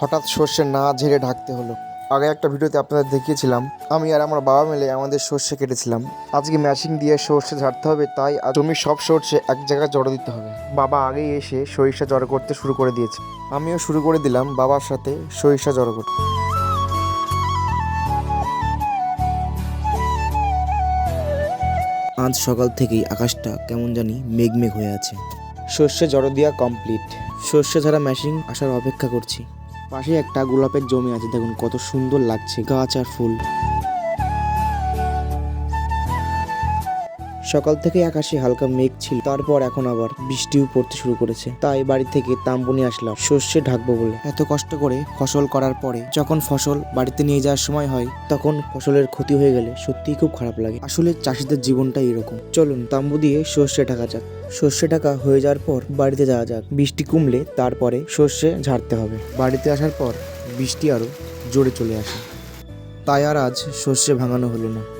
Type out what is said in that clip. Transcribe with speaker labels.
Speaker 1: হঠাৎ সর্ষে না ঝেড়ে ঢাকতে হলো। আগে একটা ভিডিওতে আপনাদের দেখিয়েছিলাম, আমি আর আমার বাবা মিলে আমাদের সর্ষে কেটেছিলাম। আজকে ম্যাশিং দিয়ে সর্ষে ঝাড়তে হবে, তাই জমির সব সর্ষে এক জায়গায় জড়ো দিতে হবে। বাবা আগেই এসে সরিষা জড়ো করতে শুরু করে দিয়েছে। আমিও শুরু করে দিলাম বাবার সাথে সরিষা জড়ো করতে।
Speaker 2: আজ সকাল থেকেই আকাশটা কেমন জানি মেঘমেঘ হয়ে আছে।
Speaker 1: সর্ষে জড়ো দেওয়া কমপ্লিট
Speaker 2: সর্ষে ছাড়া মেশিন আসার অপেক্ষা করছি। পাশে একটা গোলাপের জমি আছে, দেখুন কত সুন্দর লাগছে, গাছ আর ফুল। সকাল থেকে আকাশে হালকা মেঘ ছিল, তারপর এখন আবার বৃষ্টিও পড়তে শুরু করেছে। তাই বাড়ি থেকে তাম্বু নিয়ে আসলাম সর্ষে ঢাকবো বলে। এত কষ্ট করে ফসল করার পরে যখন ফসল বাড়িতে নিয়ে যাওয়ার সময় হয়, তখন ফসলের ক্ষতি হয়ে গেলে সত্যিই খুব খারাপ লাগে। আসলে চাষিদের জীবনটাই এরকম। চলুন তাম্বু দিয়ে সর্ষে ঢাকা যাক। সর্ষে টাকা হয়ে যাওয়ার পর বাড়িতে যাওয়া যাক। বৃষ্টি কমলে তারপরে সর্ষে ঝাড়তে হবে। বাড়িতে আসার পর বৃষ্টি আরও জোরে চলে আসে। তাই আর আজ সর্ষে ভাঙানো হলো না।